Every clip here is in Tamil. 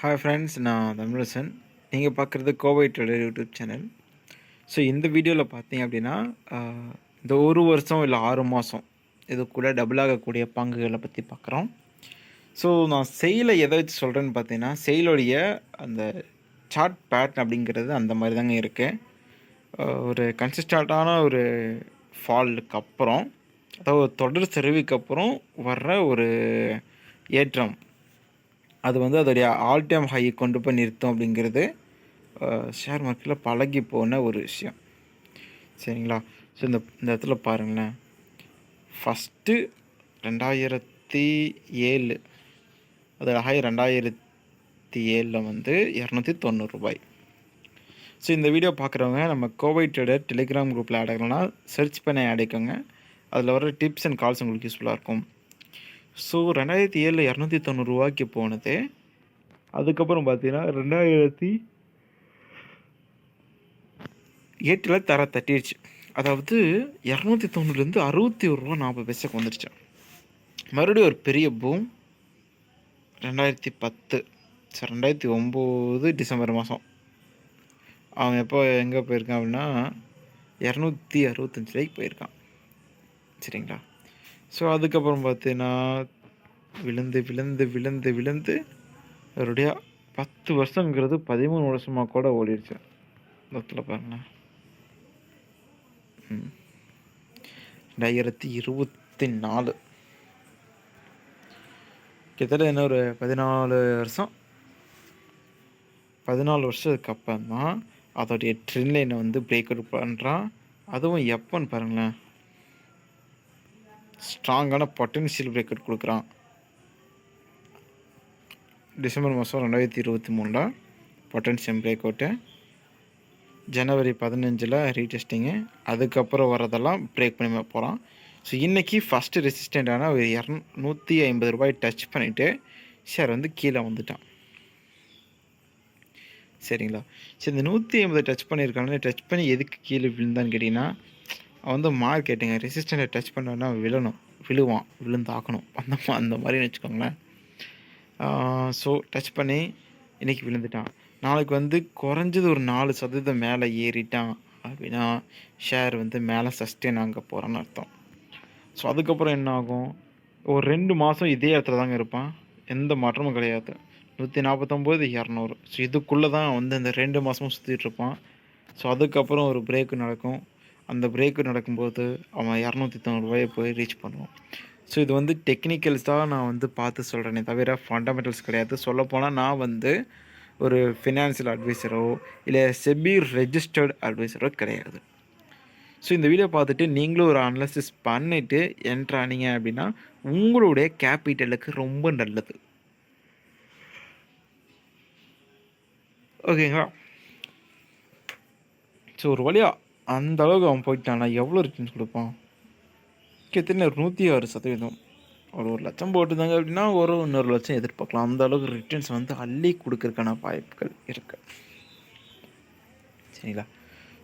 ஹாய் ஃப்ரெண்ட்ஸ் நான் தமிழசன் நீங்கள் பார்க்குறது Kovai trader YouTube channel so இந்த வீடியோவில் பார்த்தீங்க அப்படின்னா இந்த ஒரு வருஷம் இல்லை ஆறு மாதம் இது கூட டபுள் ஆகக்கூடிய பங்குகளை பற்றி பார்க்குறோம். ஸோ நான் செயலை எதை வச்சு சொல்கிறேன்னு பார்த்தீங்கன்னா செயலுடைய அந்த சார்ட் பேட்டர்ன் அப்படிங்கிறது அந்த மாதிரி தாங்க இருக்குது ஒரு கன்சிஸ்டண்ட்டான ஒரு ஃபாலுக்கு அப்புறம் அதாவது தொடர் சரிவுக்கு அப்புறம் வர்ற ஒரு ஏற்றம். அது வந்து அதோடைய ஆல் டைம் ஹையை கொண்டு போய் நிறுத்தும் அப்படிங்கிறது ஷேர் மார்க்கெட்டில் பழகி போன ஒரு விஷயம். சரிங்களா? ஸோ இந்த இந்த இடத்துல பாருங்களேன். ஃபஸ்ட்டு ரெண்டாயிரத்தி ஏழு அதோட ஹை ரெண்டாயிரத்தி ஏழில் வந்து இரநூத்தி தொண்ணூறு ரூபாய். ஸோ இந்த வீடியோ பார்க்குறவங்க நம்ம கோவை ட்ரேடர் டெலிகிராம் குரூப்பில் ஆட் சர்ச் பண்ணி ஆட் அதில் வர டிப்ஸ் அண்ட் கால்ஸ் உங்களுக்கு யூஸ்ஃபுல்லாக இருக்கும். ஸோ ரெண்டாயிரத்தி ஏழில் இரநூத்தி தொண்ணூறுரூவாய்க்கு போனது. அதுக்கப்புறம் பார்த்தீங்கன்னா ரெண்டாயிரத்தி எட்டில் தர தட்டிடுச்சு அதாவது இரநூத்தி தொண்ணூறுலேருந்து அறுபத்தி ஒரு ரூபா நாற்பது பைசாக்கு வந்துடுச்சு மறுபடியும் ஒரு பெரிய பூம் ரெண்டாயிரத்தி பத்து. சார் ரெண்டாயிரத்தி ஒம்பது டிசம்பர் மாதம் அவன் எப்போ எங்கே போயிருக்கான் அப்படின்னா இரநூத்தி அறுபத்தஞ்சு ரூபாய்க்கு போயிருக்கான். சரிங்களா? ஸோ அதுக்கப்புறம் பார்த்தீங்கன்னா விழுந்து விழுந்து விழுந்து விழுந்து அவருடைய பத்து வருஷங்கிறது பதிமூணு வருஷமாக கூட ஓடிடுச்சு. மொத்தத்தில் பாருங்களேன் ரெண்டாயிரத்தி இருபத்தி நாலு. கிட்டத்தட்ட என்ன ஒரு பதினாலு வருஷம். பதினாலு வருஷத்துக்கு அப்புறம் தான் அதோடைய ட்ரெயின் லைனை வந்து பிரேக் அவுட் பண்ணுறான் அதுவும் எப்போன்னு பாருங்களேன். ஸ்ட்ராங்கான பொட்டன்ஷியல் பிரேக்கட் கொடுக்குறான். டிசம்பர் மாதம் ரெண்டாயிரத்தி இருபத்தி மூணில் பொட்டன்ஷியல் பிரேக் அவுட்டு ஜனவரி பதினஞ்சில் ரீடெஸ்டிங்கு அதுக்கப்புறம் வரதெல்லாம் பிரேக் பண்ணி போகிறான் ஸோ இன்றைக்கி ஃபஸ்ட்டு ரெசிஸ்டண்ட்டான ஒரு இரநூத்தி ஐம்பது ரூபாய் டச் பண்ணிவிட்டு ஷேர் வந்து கீழே வந்துட்டான். சரிங்களா? சரி இந்த நூற்றி ஐம்பது டச் பண்ணியிருக்கானே டச் பண்ணி எதுக்கு கீழே விழுந்தான்னு கேட்டிங்கன்னா அவன் வந்து மார்க்கெட்டுங்க ரெசிஸ்டண்ட்டை டச் பண்ணான்னா விழணும். விழுவான். விழுந்தாக்கணும் அந்த அந்த மாதிரின்னு வச்சுக்கோங்களேன். ஸோ டச் பண்ணி இன்றைக்கி விழுந்துட்டான். நாளைக்கு வந்து குறைஞ்சது ஒரு நாலு சதவீதம் மேலே ஏறிட்டான் அப்படின்னா ஷேர் வந்து மேலே சஸ்டெயின் ஆக போகிறான்னு அர்த்தம். ஸோ அதுக்கப்புறம் என்ன ஆகும்? ஒரு ரெண்டு மாதம் இதே இடத்துல தாங்க இருப்பான். எந்த மாற்றமும் கிடையாது. நூற்றி நாற்பத்தொம்போது இரநூறு. ஸோ இதுக்குள்ளே தான் வந்து இந்த ரெண்டு மாதமும் சுற்றிட்டு இருப்பான். ஸோ அதுக்கப்புறம் ஒரு பிரேக்கு நடக்கும். அந்த பிரேக்கு நடக்கும்போது அவன் இரநூத்தி தொண்ணூறுபாயை போய் ரீச் பண்ணுவான். ஸோ இது வந்து டெக்னிக்கல்ஸ் தான் நான் வந்து பார்த்து சொல்கிறேனே தவிர ஃபண்டமெண்டல்ஸ் கிடையாது. சொல்லப்போனால் நான் வந்து ஒரு ஃபினான்ஷியல் அட்வைசரோ இல்லை செபி ரெஜிஸ்டர்ட் அட்வைசரோ கிடையாது. ஸோ இந்த வீடியோ பார்த்துட்டு நீங்களும் ஒரு அனலிசிஸ் பண்ணிவிட்டு என்ட்ரானீங்க அப்படின்னா உங்களுடைய கேபிட்டலுக்கு ரொம்ப நல்லது. ஓகேங்களா ஸோ ஒரு வழியாக அந்த அளவுக்கு அவன் போயிட்டான்னா எவ்வளோ ரிட்டர்ன்ஸ் கொடுப்பான்? கிட்டத்தட்ட நூற்றி ஆறு சதவீதம். ஒரு ஒரு லட்சம் போட்டுருந்தாங்க அப்படின்னா ஒரு இன்னொரு லட்சம் எதிர்பார்க்கலாம். அந்த அளவுக்கு ரிட்டர்ன்ஸ் வந்து அள்ளி கொடுக்குறக்கான வாய்ப்புகள் இருக்குது சரிங்களா?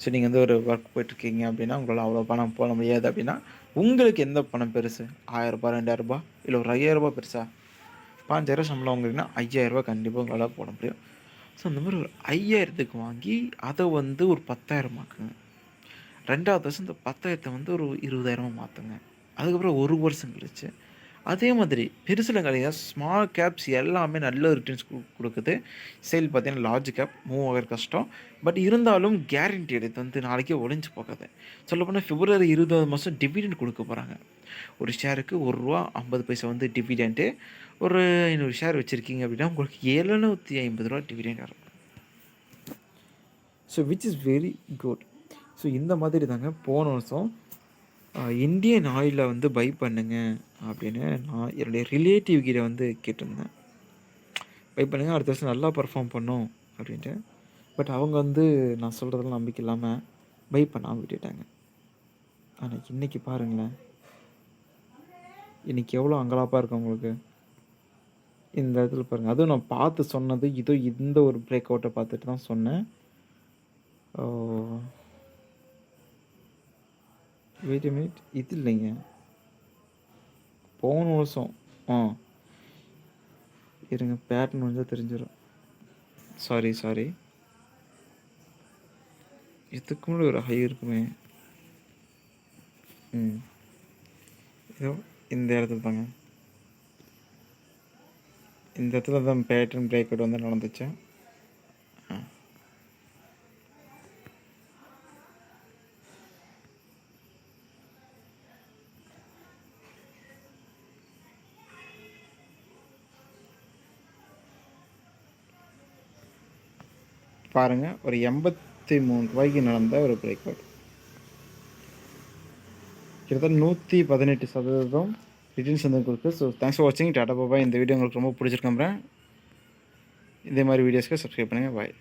ஸோ நீங்கள் வந்து ஒரு ஒர்க் போயிட்டுருக்கீங்க அப்படின்னா உங்களால் அவ்வளோ பணம் போட முடியாது அப்படின்னா உங்களுக்கு எந்த பணம் பெருசு? ஆயிரரூபா ரெண்டாயிரரூபா இல்லை ஒரு ஐயாயிரரூபா பெருசா? பாஞ்சாயிரம் சம்பளம் வாங்குறீங்கன்னா ஐயாயிரரூபா கண்டிப்பாக உங்களால் போட முடியும். ஸோ அந்த மாதிரி ஒரு ஐயாயிரத்துக்கு வாங்கி அதை வந்து ஒரு பத்தாயிரம் ஆக்குங்க. ரெண்டாவது வருஷம் இந்த பத்தாயிரத்தை வந்து ஒரு இருபதாயிரமா மாற்றுங்க அதுக்கப்புறம் ஒரு வருஷம் கழிச்சு அதே மாதிரி பெருசில் கிடையாது ஸ்மால் கேப்ஸ் எல்லாமே நல்ல ரிட்டர்ன்ஸ் கொடுக்குது. சேல் பார்த்தீங்கன்னா லார்ஜ் கேப் மூவ் ஆகிற கஷ்டம். பட் இருந்தாலும் கேரண்டி இது வந்து நாளைக்கே ஒளிஞ்சு போகாது. சொல்லப்போனால் பிப்ரவரி இருபதாவது மாதம் டிவிடெண்ட் கொடுக்க போகிறாங்க ஒரு ஷேருக்கு ஒரு ரூபா ஐம்பது பைசா வந்து டிவிடெண்ட்டு ஒரு இன்னொரு ஷேர் வச்சுருக்கீங்க அப்படின்னா உங்களுக்கு எழுநூற்றி ஐம்பது ரூபா டிவிடெண்ட் வரும். So which is very good so இந்த மாதிரி தாங்க போன வருஷம் இந்தியன் ஆயிலில் வந்து பை பண்ணுங்க அப்படின்னு நான் என்னுடைய ரிலேட்டிவ் கிட்ட வந்து கேட்டிருந்தேன். பை பண்ணுங்க அடுத்த வருஷம் நல்லா பர்ஃபார்ம் பண்ணும் அப்படின்ட்டு. பட் அவங்க வந்து நான் சொல்கிறதெல்லாம் நம்பிக்கை இல்லாமல் பை பண்ணாமல் விட்டுட்டாங்க. ஆனால் இன்றைக்கி பாருங்களேன். இன்றைக்கி எவ்வளோ அங்கலாப்பாக இருக்கு உங்களுக்கு? இந்த இடத்துல பாருங்கள் அதுவும் நான் பார்த்து சொன்னது இதோ இந்த ஒரு பிரேக் அவுட்டை பார்த்துட்டு தான் சொன்னேன். வெயிட் மினிட் இது இல்லைங்க. போன வருஷம். ஆ. இருங்க பேட்டர்ன் வந்தால் தெரிஞ்சிடும் சாரி சாரி இதுக்கு முன்னாடி ஒரு ஹை இருக்குமே. ம். இதோ இந்த இடத்துல தாங்க இந்த இடத்துல தான் பேட்டர்ன் பிரேக் அவுட் வந்து நடந்துச்சு. பாருங்கள் ஒரு எண்பத்தி மூணு ரூபாய்க்கு நடந்த ஒரு பிரேக் அவுட் கிட்டத்தட்ட நூற்றி பதினெட்டு சதவீதம் ரிட்டர்ன்ஸ் வந்து கொடுத்து ஸோ தேங்க்ஸ் ஃபார் வாட்சிங் டாடா பாபா இந்த வீடியோ உங்களுக்கு ரொம்ப பிடிச்சிருக்கேன் இதே மாதிரி வீடியோஸ்க்கு சப்ஸ்கிரைப் பண்ணுங்கள் பாய்